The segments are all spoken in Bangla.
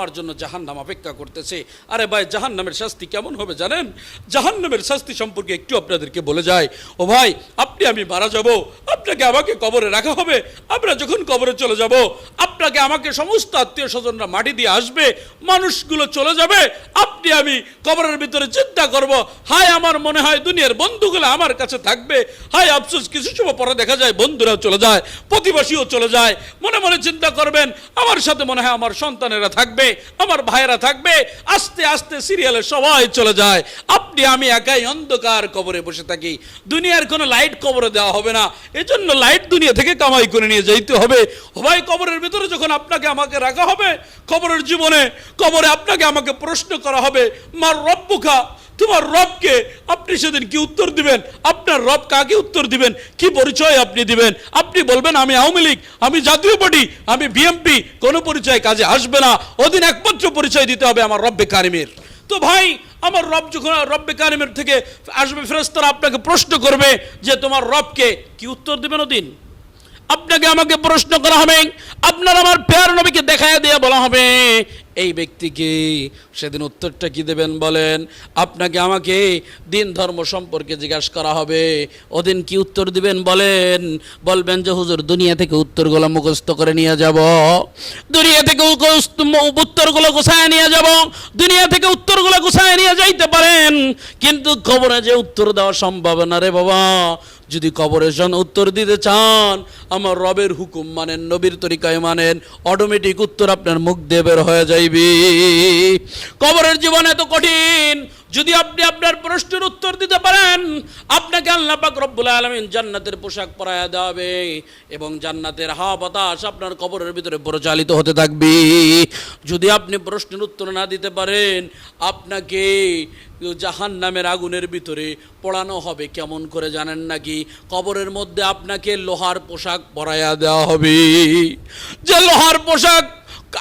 আমার জন্য জাহান্নাম অপেক্ষা করতেছে। আরে ভাই, জাহান্নামের শাস্তি কেমন হবে জানেন? জাহান্নামের শাস্তি সম্পর্কে একটু আপনাদেরকে বলে যায় ও ভাই, আপনি আমি মারা যাব। আপনাকে আমাকে কবরে রাখা হবে। আমরা যখন কবরে চলে যাব, আপনাকে আমাকে সমস্ত আত্মীয় স্বজনরা মাটি দিয়ে আসবে, মানুষগুলো চলে যাবে। আপনি আমি কবরের ভিতরে চিন্তা করব, হায় আমার মনে হয় দুনিয়ার বন্ধুগুলো আমার কাছে থাকবে। হায় আফসোস, কিছু সময় পরে দেখা যায় বন্ধুরাও চলে যায়, প্রতিবেশীও চলে যায়। মনে মনে চিন্তা করবেন, আমার সাথে মনে হয় আমার সন্তানেরা থাকবে, আমার ভাইয়েরা থাকবে। আস্তে আস্তে সিরিয়ালে সবাই চলে যায়। আপনি আমি একাই অন্ধকার কবরে বসে থাকি। দুনিয়ার কোনো লাইট কবরে দেওয়া হবে না। এজন্য লাইট দুনিয়া থেকে কামাই করে নিয়ে যাইতে হবে। ভাই কবরের ভিতরে যখন আপনাকে আমাকে রাখা হবে, কবরের জীবনে কবরে আপনাকে আমাকে প্রশ্ন করা হবে, মার রব্বুখা তোমার রবকে আপনি সেদিন কি উত্তর দিবেন? আপনার রব কাকে উত্তর দিবেন? কি পরিচয় আপনি দিবেন? আপনি বলবেন, আমি আওয়ামী লীগ, আমি জাতীয় পার্টি, আমি বিএমপি কোনো পরিচয় কাজে আসবে না। ওদিন একমাত্র পরিচয় দিতে হবে আমার রব্বে কারিমের। তো ভাই আমার রব যখন রব্বে কারিমের থেকে আসবে ফেরস্তারা আপনাকে প্রশ্ন করবে যে তোমার রবকে কি উত্তর দেবেন ওদিন আপনাকে আমাকে প্রশ্ন করা হবে, আপনার আমার পেয়ার নবীকে দেখায় দিয়ে বলা হবে এই ব্যক্তিকে সেদিন উত্তরটা কি দেবেন বলেন? আপনাকে আমাকে দিন ধর্ম সম্পর্কে জিজ্ঞাসা করা হবে। ওদিন কি উত্তর দিবেন বলেন? বলবেন যে, হুজুর, দুনিয়া থেকে উত্তরগুলো মুখস্থ করে নিয়ে যাব। দুনিয়া থেকে উত্তরগুলো গুছায় নিয়ে যাব। দুনিয়া থেকে উত্তরগুলো গুছায় নিয়ে যাইতে পারেন। কিন্তু খবরে যে উত্তর দেওয়া সম্ভব না রে বাবা। যদি কবরের জন্য উত্তর দিতে চান, আমার রবের হুকুম মানেন, নবীর তরিকায় মানেন অটোমেটিক উত্তর আপনার মুখ দিয়ে বের হয়ে যাইবি। কবরের জীবন এত কঠিন যদি আপনি আপনার প্রশ্নের উত্তর দিতে পারেন, আপনাকে আল্লাহ পাক রব্বুল আলমিন জান্নাতের পোশাক পরায়া হবে এবং জান্নাতের হাওয়া বাতাস আপনার কবরের ভিতরে পরিচালিত হতে থাকবে। যদি আপনি প্রশ্নের উত্তর না দিতে পারেন, আপনাকে জাহান নামের আগুনের ভিতরে পড়ানো হবে। কেমন করে জানেন নাকি? কবরের মধ্যে আপনাকে লোহার পোশাক পরাইয়া দেওয়া হবে। যে লোহার পোশাক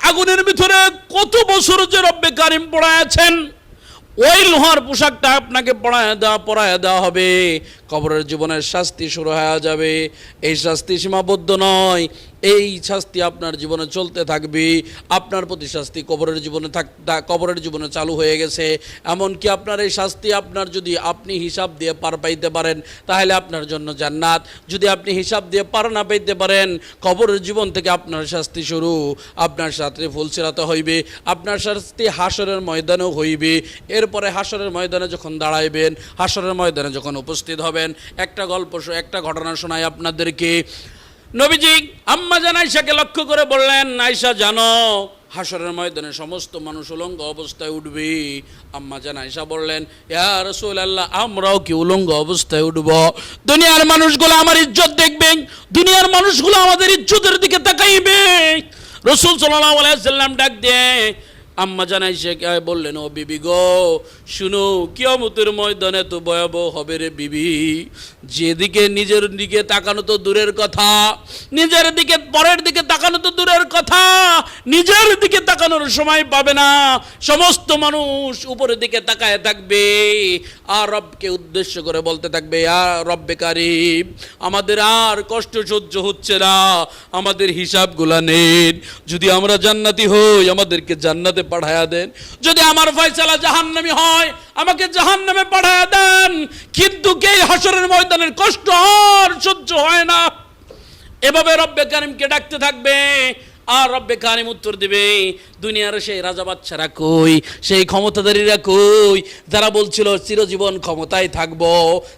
আগুনের ভিতরে কত বছর যে রব্বে কারিম পড়ায়াছেন ওই লোহার পোশাকটা আপনাকে পড়ায় দেওয়া, পরায় দেওয়া হবে। কবরের জীবনের শাস্তি শুরু হয়ে যাবে। এই শাস্তি সীমাবদ্ধ নয়। এই শাস্তি আপনার জীবনে চলতে থাকবে। আপনার প্রতি শাস্তি কবরের জীবনে থাক কবরের জীবনে চালু হয়ে গেছে। এমনকি আপনার এই শাস্তি আপনার যদি আপনি হিসাব দিয়ে পার পাইতে পারেন, তাহলে আপনার জন্য জান্নাত। যদি আপনি হিসাব দিয়ে পার না পাইতে পারেন, কবরের জীবন থেকে আপনার শাস্তি শুরু। আপনার সাথে ফুলসিরাতে হইবে। আপনার শাস্তি হাসরের ময়দানেও হইবে। এরপরে হাসরের ময়দানে যখন দাঁড়াইবেন, হাসরের ময়দানে যখন উপস্থিত হবেন, একটা গল্প একটা ঘটনা শোনায় আপনাদেরকে। নবীজি আম্মা জান আয়সাকে লক্ষ্য করে বললেন আয়সা জানো হাসরের ময়দানে সমস্ত মানুষ উলঙ্গ অবস্থায় উঠবে। আম্মা জান আয়সা বললেন, ইয়া রাসূলুল্লাহ, আমরাও কি উলঙ্গ অবস্থায় উঠব? দুনিয়ার মানুষগুলো আমার ইজ্জত দেখবে, দুনিয়ার মানুষগুলো আমাদের ইজ্জতের দিকে তাকাইবে। রসুল সাল্লাল্লাহু আলাইহি সাল্লাম ডাক দিয়ে আম্মা জানাই সে বললেন, ও বিবি গো, শুনো, কিয়মতের ময়দানে তো ভয়াবহ হবে রে বিবি। যেদিকে নিজের দিকে তাকানো তো দূরের কথা, নিজের দিকে পরের দিকে তাকানো তো দূরের কথা। নিজের দিকে তাকানোর সময় পাবে না। সমস্ত মানুষ উপরের দিকে তাকায় থাকবে। আর রবকে উদ্দেশ্য করে বলতে থাকবে আর রব্বে কারিম, আমাদের আর কষ্ট সহ্য হচ্ছে না। আমাদের হিসাবগুলা নেন। যদি আমরা জান্নাতি হই, আমাদেরকে জান্নাতে পাঠায়া দেন। যদি আমার ফয়সালা জাহান্নামি হয়, আমাকে জাহান্নামে পাঠায়া দেন। কিন্তু কে হাসরের ময়দানের কষ্ট আর সহ্য হয় না? এভাবে রব্বে কারিমকে ডাকতে থাকবে, আর রব্বে কারিম উত্তর দিবে, দুনিয়ার সেই রাজা বাচ্চারা কই, সেই ক্ষমতাধারীরা কই, যারা বলছিল চিরজীবন ক্ষমতায় থাকব,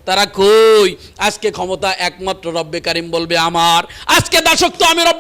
তারা কই, আজকে ক্ষমতা একমাত্র রব্বে কারিম বলবে আমার, আজকে দাসত্ব আমি রব্বে